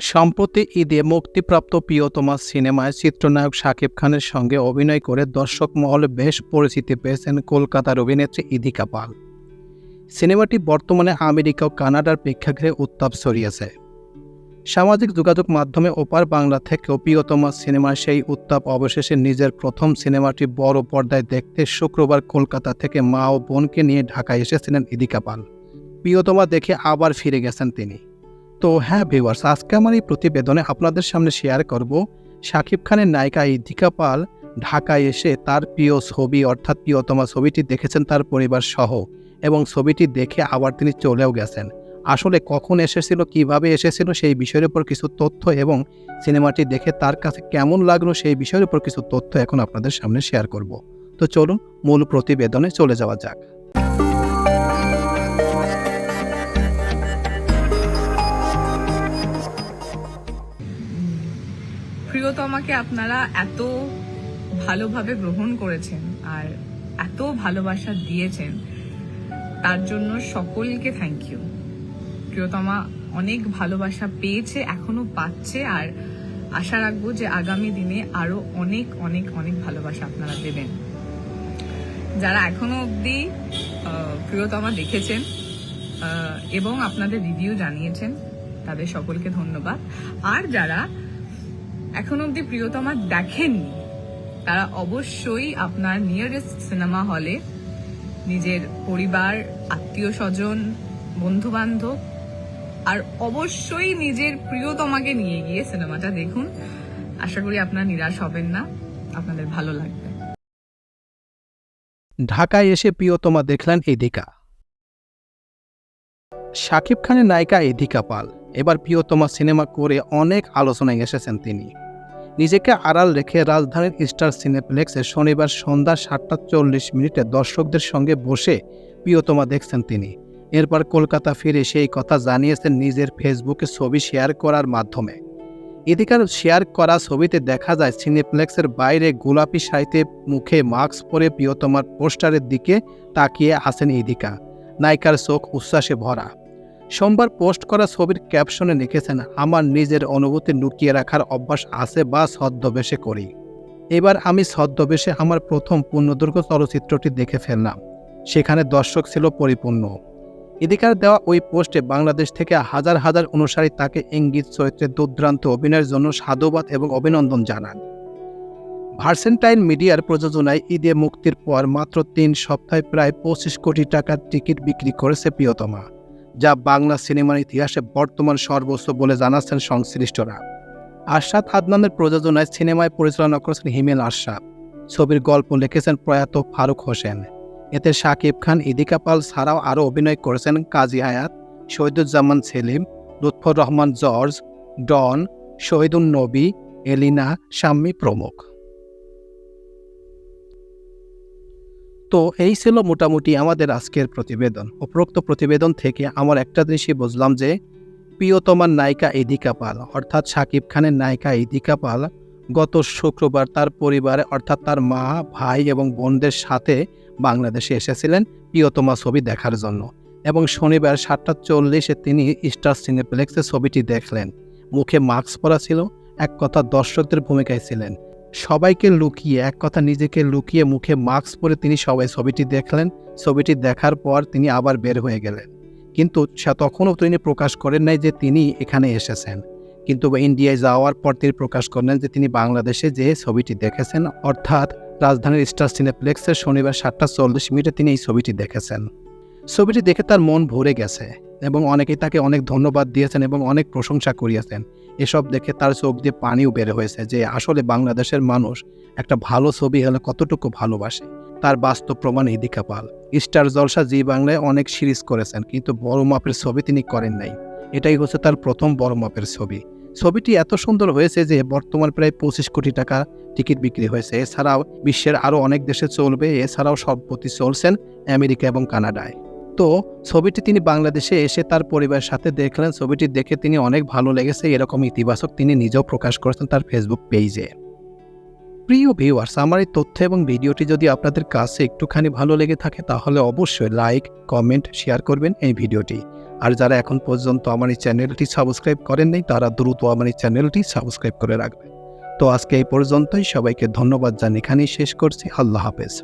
সম্প্রতি ঈদে মুক্তিপ্রাপ্ত প্রিয়তমা সিনেমায় চিত্রনায়ক শাকিব খানের সঙ্গে অভিনয় করে দর্শক মহলে বেশ পরিচিতি পেয়েছেন কলকাতার অভিনেত্রী ইদিকা পাল। সিনেমাটি বর্তমানে আমেরিকা ও কানাডার প্রেক্ষাগৃহে উত্তাপ ছড়িয়েছে। সামাজিক যোগাযোগ মাধ্যমে ওপার বাংলা থেকেও প্রিয়তমা সিনেমার সেই উত্তাপ অবশেষে নিজের প্রথম সিনেমাটি বড় পর্দায় দেখতে শুক্রবার কলকাতা থেকে মা ও বোনকে নিয়ে ঢাকায় এসেছিলেন ইদিকা পাল। প্রিয়তমা দেখে আবার ফিরে গেছেন তিনি। তো হ্যাঁ ভিউয়ার্স আজকে আমার এই প্রতিবেদনে আপনাদের সামনে শেয়ার করব শাকিব খানের নায়িকা ইদিকা পাল ঢাকায় এসে তার প্রিয় ছবি অর্থাৎ প্রিয়তমা ছবিটি দেখেছেন তার পরিবার সহ এবং ছবিটি দেখে আবার তিনি চলেও গেছেন। আসলে কখন এসেছিল, কীভাবে এসেছিল সেই বিষয়ের উপর কিছু তথ্য এবং সিনেমাটি দেখে তার কাছে কেমন লাগল সেই বিষয়ের উপর কিছু তথ্য এখন আপনাদের সামনে শেয়ার করব। তো চলুন মূল প্রতিবেদনে চলে যাওয়া যাক। প্রিয়তমাকে আপনারা এত ভালোভাবে গ্রহণ করেছেন আর এত ভালোবাসা দিয়েছেন, তার জন্য সকলকে থ্যাংক ইউ প্রিয়তমা অনেক ভালোবাসা পেয়েছে, এখনও পাচ্ছে, আর আশা রাখব যে আগামী দিনে আরও অনেক অনেক অনেক ভালোবাসা আপনারা দেবেন। যারা এখনও অবধি প্রিয়তমা দেখেছেন এবং আপনাদের রিভিউ জানিয়েছেন, তাদের সকলকে ধন্যবাদ। আর যারা এখন অবধি প্রিয়তমা দেখেননি। তারা অবশ্যই আপনার নিয়ারেস্ট সিনেমা হলে নিজের পরিবার আত্মীয় স্বজন বন্ধু বান্ধব আর অবশ্যই নিজের প্রিয়তমাকে নিয়ে গিয়ে সিনেমাটা দেখুন। আশা করি আপনারা নিরাশ হবেন না, আপনাদের ভালো লাগবে। ঢাকায় এসে প্রিয়তমা দেখলেন এদিকা। শাকিব খানের নায়িকা এদিকা পাল। এবার প্রিয়তমা সিনেমা করে অনেক আলোচনায় এসেছেন তিনি। নিজেকে আড়াল রেখে রাজধানীর স্টার সিনেপ্লেক্সে শনিবার সন্ধ্যা সাতটা চল্লিশ মিনিটে দর্শকদের সঙ্গে বসে প্রিয়তমা দেখছেন তিনি। এরপর কলকাতা ফিরে সেই কথা জানিয়েছেন নিজের ফেসবুকে ছবি শেয়ার করার মাধ্যমে। এদিকার শেয়ার করা ছবিতে দেখা যায়, সিনেপ্লেক্সের বাইরে গোলাপি শাড়িতে মুখে মাস্ক পরে প্রিয়তমার পোস্টারের দিকে তাকিয়ে আছেন ইদিকা নায়িকার চোখ উচ্ছ্বাসে ভরা। সোমবার পোস্ট করা ছবির ক্যাপশনে লিখেছেন, আমার নিজের অনুভূতি লুকিয়ে রাখার অভ্যাস আছে বা ছদ্মবেশে করি। এবার আমি ছদ্মবেশে আমার প্রথম পূর্ণদৈর্ঘ্য চলচ্চিত্রটি দেখে ফেললাম। সেখানে দর্শক ছিল পরিপূর্ণ। এদিকার দেওয়া ওই পোস্টে বাংলাদেশ থেকে হাজার হাজার অনুসারী তাকে ইঙ্গিত, চরিত্রে দুর্দান্ত অভিনয়ের জন্য সাধুবাদ এবং অভিনন্দন জানান। ভার্সেন্টাইন মিডিয়ার প্রযোজনায় ঈদে মুক্তির পর মাত্র তিন সপ্তাহে প্রায় পঁচিশ কোটি টাকার টিকিট বিক্রি করেছে প্রিয়তমা। যা বাংলা সিনেমার ইতিহাসে বর্তমান সর্বোচ্চ বলে জানাচ্ছেন সংশ্লিষ্টরা। আশরাফ আদনানের প্রযোজনায় সিনেমায় পরিচালনা করেছেন হিমেল আশরাফ ছবির গল্প লিখেছেন প্রয়াত ফারুক হোসেন। এতে শাকিব খান, ইদিকা পাল ছাড়াও আরও অভিনয় করেছেন কাজী হায়াত, শহীদুজ্জামান সেলিম, লুৎফর রহমান জর্জ, ডন শহীদুল নবী, এলিনা, শাম্মী প্রমুখ। তো এই ছিল মোটামুটি আমাদের আজকের প্রতিবেদন। উপরোক্ত প্রতিবেদন থেকে আমার একটা জিনিসই বুঝলাম যে, প্রিয়তমার নায়িকা ইদিকা পাল, অর্থাৎ শাকিব খানের নায়িকা ইদিকা পাল, গত শুক্রবার তার পরিবারে, অর্থাৎ তার মা, ভাই এবং বোনদের সাথে বাংলাদেশে এসেছিলেন প্রিয়তমা ছবি দেখার জন্য এবং শনিবার সাতটা চল্লিশে তিনি স্টার সিনেপ্লেক্সে ছবিটি দেখলেন। মুখে মাস্ক পরা ছিল, এক কথা দর্শকদের ভূমিকায় ছিলেন। সবাইকে লুকিয়ে, এক কথা নিজেকে লুকিয়ে মুখে মাস্ক পরে তিনি সবাই ছবিটি দেখলেন। ছবিটি দেখার পর তিনি আবার বের হয়ে গেলেন। কিন্তু তখনও তিনি প্রকাশ করেন নাই যে তিনি এখানে এসেছেন। কিন্তু ইন্ডিয়ায় যাওয়ার পর তিনি প্রকাশ করলেন যে তিনি বাংলাদেশে যে ছবিটি দেখেছেন, অর্থাৎ রাজধানীর স্টার সিনেপ্লেক্সের শনিবার সাতটা চল্লিশ মিনিটে তিনি এই ছবিটি দেখেছেন। ছবিটি দেখে তার মন ভরে গেছে এবং অনেকেই তাকে অনেক ধন্যবাদ দিয়েছেন এবং অনেক প্রশংসা করিয়েছেন। এসব দেখে তার চোখ দিয়ে পানিও বের হয়েছে যে আসলে বাংলাদেশের মানুষ একটা ভালো ছবি হলে কতটুকু ভালোবাসে। তার বাস্তব প্রমাণ ইদিকা পাল স্টার জলসা জি বাংলায় অনেক সিরিজ করেছেন, কিন্তু বড় মাপের ছবি তিনি করেন নাই। এটাই হচ্ছে তার প্রথম বড় মাপের ছবি। ছবিটি এত সুন্দর হয়েছে যে বর্তমান প্রায় পঁচিশ কোটি টাকা টিকিট বিক্রি হয়েছে। এছাড়াও বিশ্বের আরও অনেক দেশে চলবে। এছাড়াও সম্প্রতি চলছেন আমেরিকা এবং কানাডায়। তো ছবিটি তিনি বাংলাদেশে এসে তার পরিবারের সাথে দেখলেন। ছবিটি দেখে তিনি অনেক ভালো লেগেছে। এরকম ইতিবাচক তিনি নিজেও প্রকাশ করেছেন তার ফেসবুক পেজে প্রিয় ভিউয়ার্স আমার এই তথ্য এবং ভিডিওটি যদি আপনাদের কাছে একটুখানি ভালো লেগে থাকে, তাহলে অবশ্যই লাইক কমেন্ট শেয়ার করবেন এই ভিডিওটি। আর যারা এখন পর্যন্ত আমার এই চ্যানেলটি সাবস্ক্রাইব করেন তারা দ্রুত আমার এই চ্যানেলটি সাবস্ক্রাইব করে রাখবেন। তো আজকে এই পর্যন্তই। সবাইকে ধন্যবাদ জানি এখানেই শেষ করছি। আল্লাহ হাফেজ।